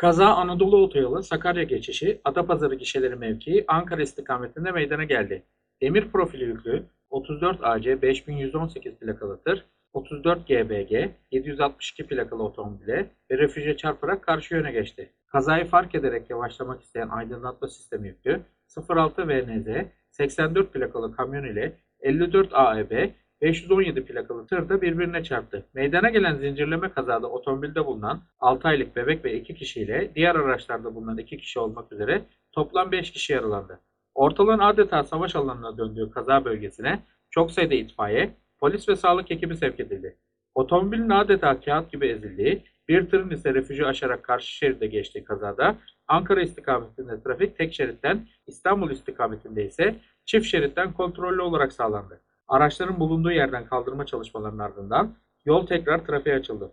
Kaza Anadolu Otoyolu Sakarya geçişi Adapazarı gişeleri mevkii Ankara istikametinde meydana geldi. Demir profili yüklü 34 AC 5118 plakalı tır 34 GBG 762 plakalı otomobile ve refüje çarparak karşı yöne geçti. Kazayı fark ederek yavaşlamak isteyen aydınlatma sistemi yüklü 06 VNZ 84 plakalı kamyon ile 54 AEB 517 plakalı tır da birbirine çarptı. Meydana gelen zincirleme kazada otomobilde bulunan 6 aylık bebek ve 2 kişiyle diğer araçlarda bulunan 2 kişi olmak üzere toplam 5 kişi yaralandı. Ortalığın adeta savaş alanına döndüğü kaza bölgesine çok sayıda itfaiye, polis ve sağlık ekibi sevk edildi. Otomobilin adeta kağıt gibi ezildiği, bir tırın ise refüjü aşarak karşı şeride geçtiği kazada Ankara istikametinde trafik tek şeritten, İstanbul istikametinde ise çift şeritten kontrollü olarak sağlandı. Araçların bulunduğu yerden kaldırma çalışmalarının ardından yol tekrar trafiğe açıldı.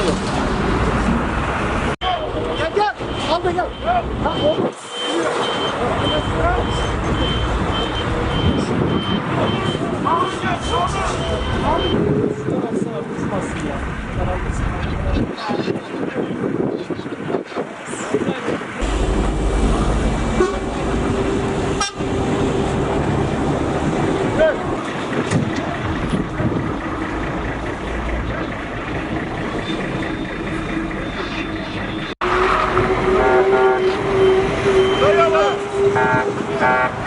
Gel gel. Al da gel. Ha oğlum. Bye.